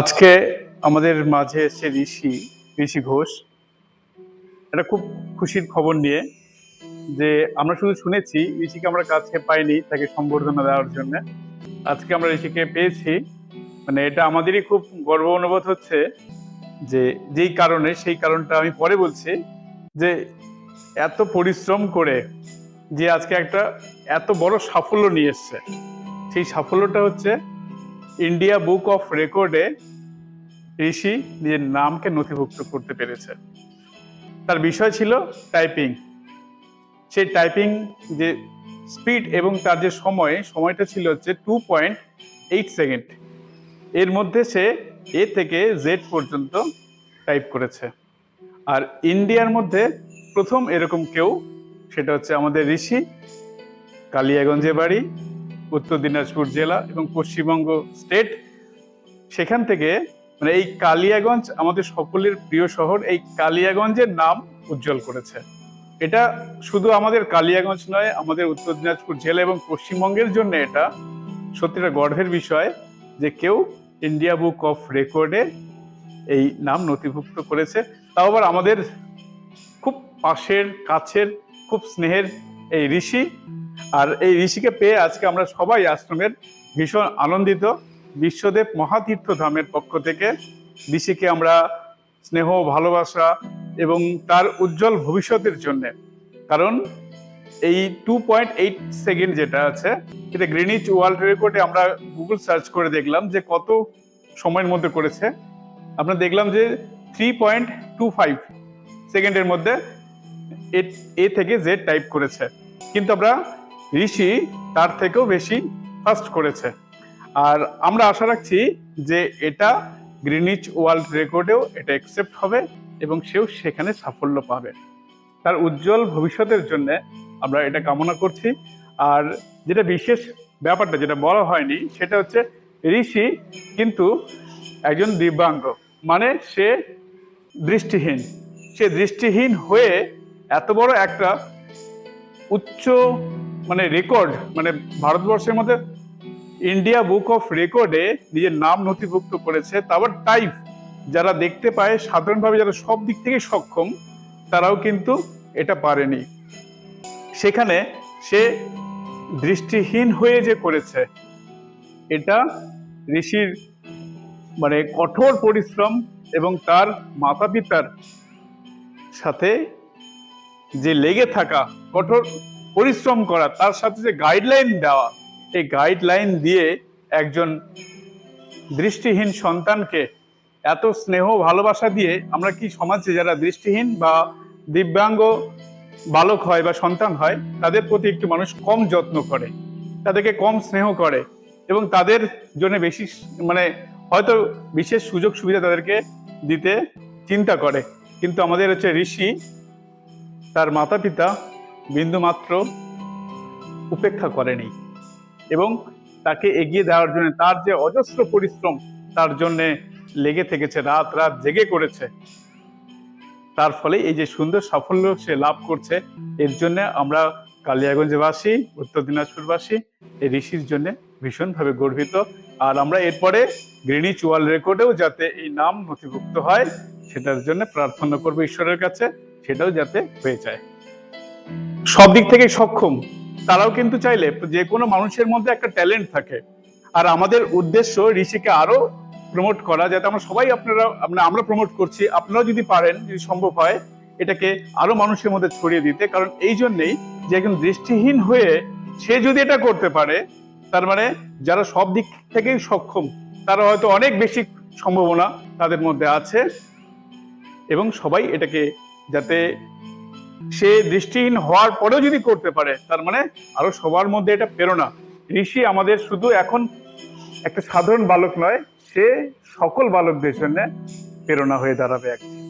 আজকে আমাদের মাঝে এসছে ঋষি ঋষি ঘোষ। এটা খুব খুশির খবর নিয়ে যে আমরা শুধু শুনেছি, ঋষিকে আমরা কাছে পাইনি তাকে সম্বর্ধনা দেওয়ার জন্য। আজকে আমরা ঋষিকে পেয়েছি। মানে এটা আমাদেরই খুব গর্ব অনুভব হচ্ছে যে যেই কারণে, সেই কারণটা আমি পরে বলছি যে এত পরিশ্রম করে যে আজকে একটা এত বড় সাফল্য নিয়ে এসছে। সেই সাফল্যটা হচ্ছে ইন্ডিয়া বুক অফ রেকর্ডে ঋষি নিজের নামকে নথিভুক্ত করতে পেরেছে। তার বিষয় ছিল টাইপিং সেই টাইপিং যে স্পিড এবং তার যে সময়, সময়টা ছিল হচ্ছে টু পয়েন্ট এইট সেকেন্ড এর মধ্যে সে এ থেকে জেড পর্যন্ত টাইপ করেছে। আর ইন্ডিয়ার মধ্যে প্রথম এরকম কেউ, সেটা হচ্ছে আমাদের ঋষি কালিয়াগঞ্জে বাড়ি উত্তর দিনাজপুর জেলা এবং পশ্চিমবঙ্গ স্টেট। সেখান থেকে মানে এই কালিয়াগঞ্জ আমাদের সকলের প্রিয় শহর, এই কালিয়াগঞ্জের নাম উজ্জ্বল করেছে। এটা শুধু আমাদের কালিয়াগঞ্জ নয়, আমাদের উত্তর দিনাজপুর জেলা এবং পশ্চিমবঙ্গের জন্য এটা সত্যিটা গর্বের বিষয় যে কেউ ইন্ডিয়া বুক অফ রেকর্ডে এই নাম নথিভুক্ত করেছে। তাও আবার আমাদের খুব পাশের, কাছের, খুব স্নেহের এই ঋষি আর এই ঋষিকে পেয়ে আজকে আমরা সবাই আশ্রমের ভীষণ আনন্দিত। বিশ্বদেব মহাতীর্থ ধামের পক্ষ থেকে ঋষিকে আমরা স্নেহ, ভালোবাসা এবং তার উজ্জ্বল ভবিষ্যতের জন্য। কারণ এই টু পয়েন্ট এইট সেকেন্ড যেটা আছে সেটা গ্রিনিচ ওয়ার্ল্ড রেকর্ডে আমরা গুগল সার্চ করে দেখলাম যে কত সময়ের মধ্যে করেছে। আমরা দেখলাম যে থ্রি পয়েন্ট টু ফাইভ সেকেন্ডের মধ্যে এ- থেকে জেড টাইপ করেছে। কিন্তু আমরা ঋষি তার থেকেও বেশি ফার্স্ট করেছে। আর আমরা আশা রাখছি যে এটা গ্রিনিচ ওয়ার্ল্ড রেকর্ডেও এটা অ্যাকসেপ্ট হবে এবং সেও সেখানে সাফল্য পাবে। তার উজ্জ্বল ভবিষ্যতের জন্য আমরা এটা কামনা করছি। আর যেটা বিশেষ ব্যাপারটা যেটা বলা হয়নি, সেটা হচ্ছে ঋষি কিন্তু একজন দিব্যাঙ্গ। মানে সে দৃষ্টিহীন। সে দৃষ্টিহীন হয়ে এত বড় একটা উচ্চ মানে রেকর্ড মানে ভারতবর্ষের মধ্যে ইন্ডিয়া বুক অফ রেকর্ডে নিজের নাম নথিভুক্ত করেছে তারপর টাইপ যারা দেখতে পায়, সাধারণভাবে যারা সব দিক থেকে সক্ষম, তারাও কিন্তু এটা পারেনি। সেখানে সে দৃষ্টিহীন হয়ে যে করেছে, এটা ঋষির মানে কঠোর পরিশ্রম এবং তার মাতা পিতার সাথে যে লেগে থাকা কঠোর পরিশ্রম করা, তার সাথে যে গাইডলাইন দেওয়া, এই গাইডলাইন দিয়ে একজন দৃষ্টিহীন সন্তানকে এত স্নেহ, ভালোবাসা দিয়ে আমরা কি সমাজে যারা দৃষ্টিহীন বা দিব্যাঙ্গ বালক হয় বা সন্তান হয়, তাদের প্রতি একটু মানুষ কম যত্ন করে, তাদেরকে কম স্নেহ করে এবং তাদের জন্য বেশি মানে হয়তো বিশেষ সুযোগ সুবিধা তাদেরকে দিতে চিন্তা করে। কিন্তু আমাদের হচ্ছে ঋষি, তার মাতা পিতা বিন্দুমাত্র উপেক্ষা করেনি এবং তাকে এগিয়ে দেওয়ার জন্য তার যে অজস্র পরিশ্রম, তার জন্য লেগে থেকেছে, রাত রাত জেগে করেছে। তার ফলে এই যে সুন্দর সাফল্য সে লাভ করছে, এর জন্য আমরা কালিয়াগঞ্জবাসী, উত্তর দিনাজপুরবাসী, এই ঋষির জন্য ভীষণভাবে গর্বিত। আর আমরা এরপরে গ্রিনিচ ওয়ার্ল্ড রেকর্ডেও যাতে এই নাম নথিভুক্ত হয়, সেটার জন্য প্রার্থনা করব ঈশ্বরের কাছে, সেটাও যাতে হয়ে যায়। সব দিক থেকে সক্ষম। তারাও কিন্তু চাইলে যে কোনো মানুষের মধ্যে একটা ট্যালেন্ট থাকে। আর আমাদের উদ্দেশ্য ঋষিকে আরও প্রমোট করা, যাতে আমরা সবাই আপনারা আমরা আমরা প্রমোট করছি। আপনারাও যদি পারেন, যদি সম্ভব হয়, এটাকে আরও মানুষের মধ্যে ছড়িয়ে দিতে। কারণ এই জন্যেই যে একজন দৃষ্টিহীন হয়ে সে যদি এটা করতে পারে, তার মানে যারা সব দিক থেকেই সক্ষম, তারা হয়তো অনেক বেশি সম্ভাবনা তাদের মধ্যে আছে। এবং সবাই এটাকে যাতে সে দৃষ্টিহীন হওয়ার পরেও যদি করতে পারে, তার মানে আরও সবার মধ্যে এটা প্রেরণা। ঋষি আমাদের শুধু এখন একটা সাধারণ বালক নয়, সে সকল বালকদের জন্য প্রেরণা হয়ে দাঁড়াবে একদিন